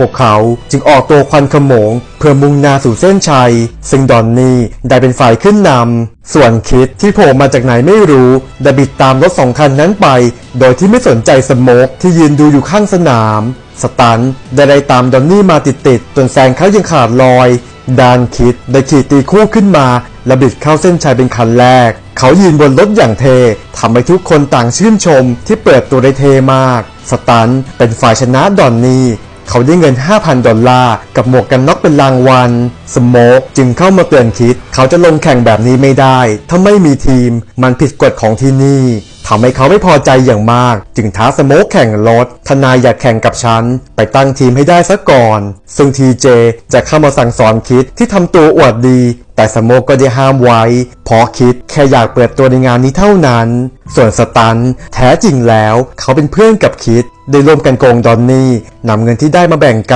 พวกเขาจึงออกตัวควันขโมง เพื่อมุ่งหน้าสู่เส้นชัย ซึ่งดอนนี่ได้เป็นฝ่ายขึ้นนำส่วนคิดที่โผล่มาจากไหนไม่รู้ได้บิดตามรถสองคันนั้นไป โดยที่ไม่สนใจสโมกที่ยืนดูอยู่ข้างสนาม สตันได้ไล่ตามดอนนี่มาติดๆจนแซงเขายังขาดลอยดานคิดได้ขี่ตีคู่ขึ้นมา และบิดเข้าเส้นชัยเป็นคันแรก เขายืนบนรถอย่างเททำให้ทุกคนต่างชื่นชมที่เปิดตัวได้เทมาก สตันเป็นฝ่ายชนะดอนนี่ เขาได้เงิน 5,000 ดอลลาร์กับหมวกกันน็อกเป็นรางวัล สโมกจึงเข้ามาเตือนคิด เขาจะลงแข่งแบบนี้ไม่ได้ ถ้าไม่มีทีม มันผิดกฎของที่นี่ทำให้เขาไม่พอใจอย่างมาก จึงท้าสโมกแข่งรถ ทนายอยากแข่งกับฉัน ไปตั้งทีมให้ได้ซะก่อน ซึ่งทีเจจะเข้ามาสั่งสอนคิดที่ทำตัวอวดดี แต่สโมกก็ได้ห้ามไว้เพราะคิดแค่อยากเปิดตัวในงานนี้เท่านั้น ส่วนสตันแท้จริงแล้วเขาเป็นเพื่อนกับคิด ได้ร่วมกันโกงดอนนี่นำเงินที่ได้มาแบ่งกัน